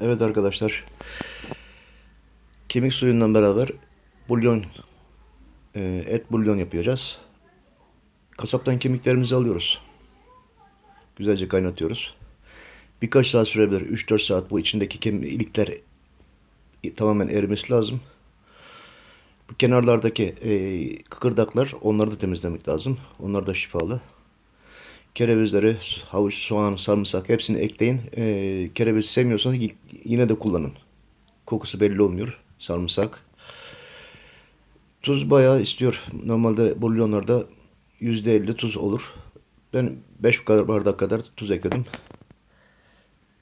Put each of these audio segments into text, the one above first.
Evet arkadaşlar. Kemik suyundan beraber bulyon, e, et bulyon yapacağız. Kasaptan kemiklerimizi alıyoruz. Güzelce kaynatıyoruz. Birkaç saat sürebilir. 3-4 saat bu içindeki kemik, ilikler tamamen erimesi lazım. Bu kenarlardaki e, kıkırdaklar onları da temizlemek lazım. Onlar da şifalı. Kerevizleri, havuç, soğan, sarımsak hepsini ekleyin. E, kereviz sevmiyorsanız yine de kullanın. Kokusu belli olmuyor. Sarımsak. Tuz bayağı istiyor. Normalde bulyonlarda %50 tuz olur. Ben 5 bardak kadar tuz ekledim.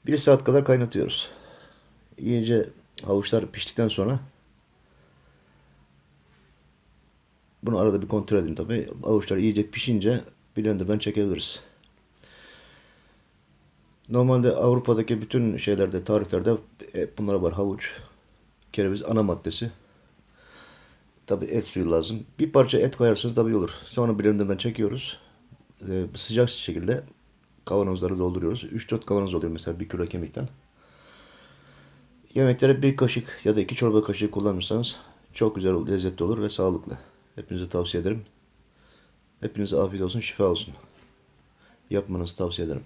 1 saat kadar kaynatıyoruz. İyice havuçlar piştikten sonra bunu arada bir kontrol edin tabi. Havuçlar iyice pişince blenderdan çekebiliriz. Normalde Avrupa'daki bütün şeylerde, tariflerde e, bunlara var. Havuç, kereviz ana maddesi. Tabi et suyu lazım. Bir parça et koyarsanız tabi olur. Sonra blenderdan çekiyoruz. Ee, sıcak şekilde kavanozları dolduruyoruz. 3-4 kavanoz oluyor mesela bir kilo kemikten. Yemeklere bir kaşık ya da iki çorba kaşığı kullanırsanız çok güzel, olur, lezzetli olur ve sağlıklı. Hepinize tavsiye ederim. Hepinize afiyet olsun, şifa olsun. Yapmanızı tavsiye ederim.